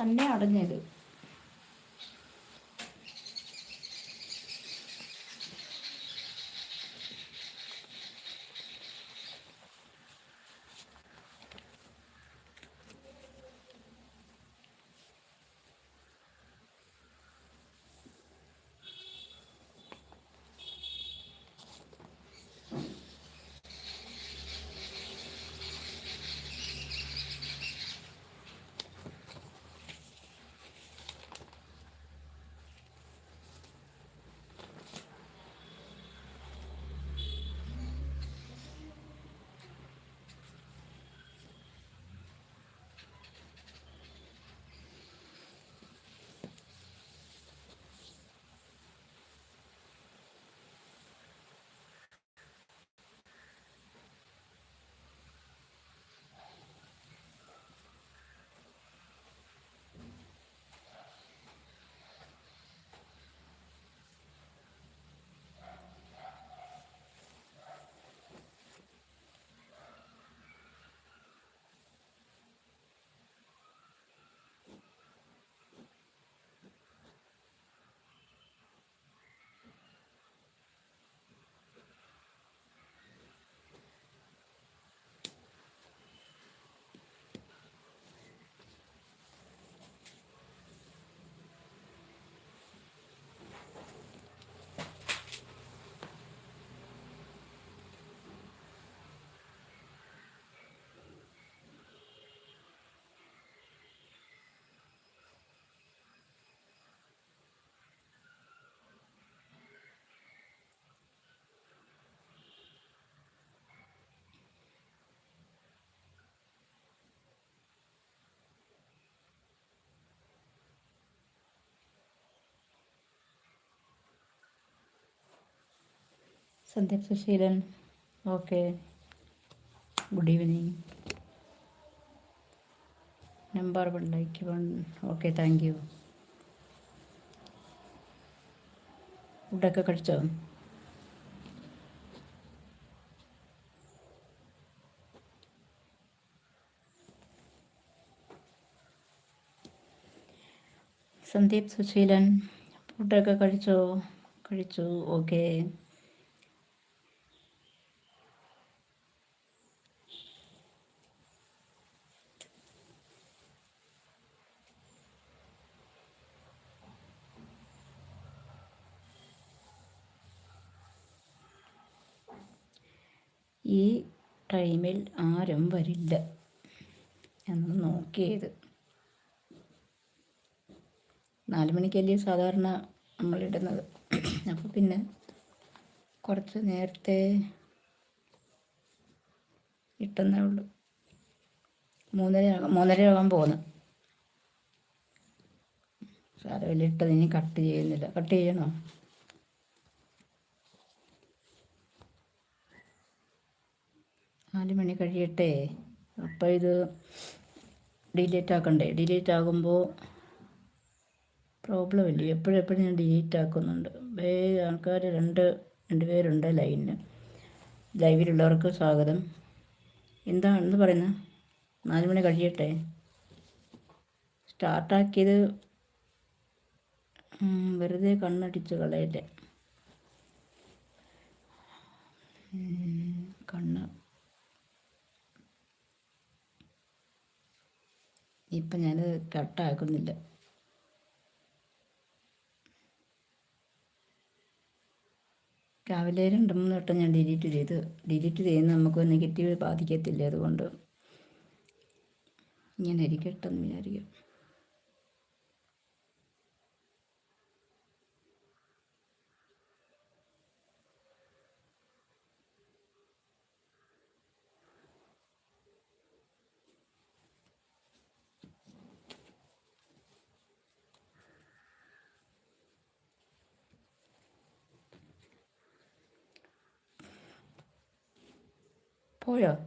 തന്നെ അടഞ്ഞത്. Sandeep Susheelan. Okay. Good evening number one like one okay thank you ഫുഡൊക്കെ കഴിച്ചോ? സന്ദീപ് സുശീലൻ ഫുഡൊക്കെ കഴിച്ചോ? കഴിച്ചു. ഓക്കെ ഈ ടൈമിൽ ആരും വരില്ല എന്ന് നോക്കിയത്. നാല് മണിക്കല്ലേ സാധാരണ നമ്മളിടുന്നത് അപ്പോൾ പിന്നെ കുറച്ച് നേരത്തെ ഇട്ടെന്നേ ഉള്ളൂ. മൂന്നര മൂന്നര ആകാൻ പോകുന്നു സാരമില്ല ഇട്ടത് ഇനി കട്ട് ചെയ്യുന്നില്ല. കട്ട് ചെയ്യണോ? നാല് മണി കഴിയട്ടെ. അപ്പോൾ ഇത് ഡിലീറ്റ് ആക്കണ്ടേ? ഡിലീറ്റ് ആകുമ്പോൾ പ്രോബ്ലം ഇല്ല? എപ്പോഴെപ്പോഴും ഞാൻ ഡിലീറ്റ് ആക്കുന്നുണ്ട്. വേ ആൾക്കാർ രണ്ട് രണ്ട് പേരുണ്ട് ലൈനിന് ലൈവിലുള്ളവർക്ക് സ്വാഗതം. എന്താണെന്ന് പറയുന്നത് നാല് മണി കഴിയട്ടെ. സ്റ്റാർട്ടാക്കിയത് വെറുതെ കണ്ണടിച്ച് കളയല്ലേ? ഇപ്പം ഞാൻ കട്ടാക്കുന്നില്ല. രാവിലെ രണ്ട് മൂന്ന് വട്ടം ഞാൻ ഡിലീറ്റ് ചെയ്ത് ഡിലീറ്റ് ചെയ്യുന്ന നമുക്ക് നെഗറ്റീവ് ബാധിക്കത്തില്ല അതുകൊണ്ട്. ഇങ്ങനെ ഇരിക്കട്ടെ എന്ന് വിചാരിക്കും. പോയോ?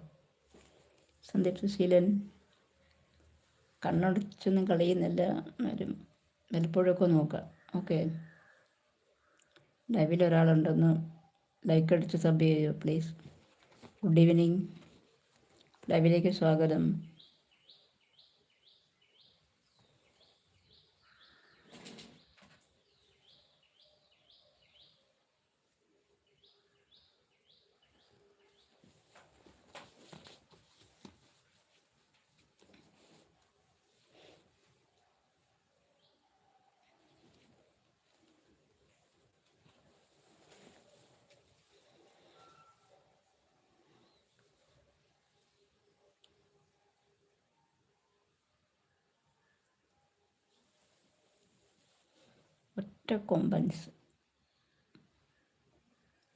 സന്ദീപ് സുശീലൻ കണ്ണടച്ചൊന്നും കളയുന്നില്ല. എന്നാലും വല്ലപ്പോഴൊക്കെ നോക്കാം. ഓക്കെ. ലൈവിൽ ഒരാളുണ്ടെന്ന് ലൈക്ക് അടിച്ച് സബ് ചെയ്യോ പ്ലീസ് ഗുഡ് ഈവനിങ് ലൈവിലേക്ക് സ്വാഗതം. ഒറ്റ കൊമ്പൻസ്.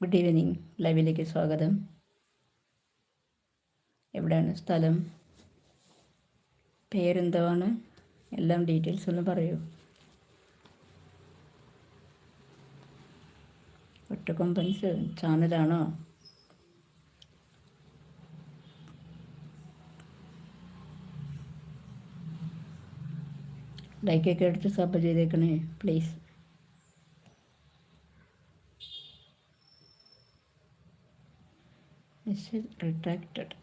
ഗുഡ് ഈവനിങ് ലൈവിലേക്ക് സ്വാഗതം. എവിടെയാണ് സ്ഥലം? പേരെന്താണ്? എല്ലാം ഡീറ്റെയിൽസ് ഒന്ന് പറയൂ. ഒറ്റ കൊമ്പൻസ്. ചാനലാണോ? ലൈക്കൊക്കെ എടുത്ത് സബ് ചെയ്തേക്കണേ please It is retracted.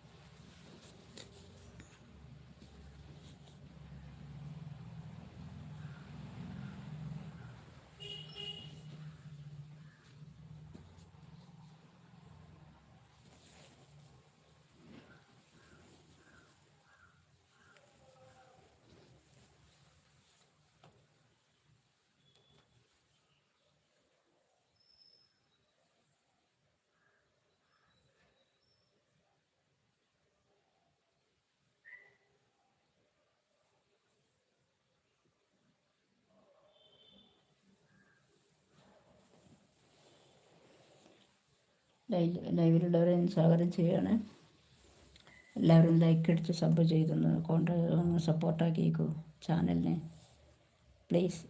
Live ലൈവിലുള്ളവരെ സ്വാഗതം ചെയ്യുകയാണ്. എല്ലാവരും ലൈക്ക് അടിച്ച് സബ് ചെയ്തൊന്ന് കോണ്ട സപ്പോർട്ടാക്കിയേക്കൂ ചാനലിനെ പ്ലീസ്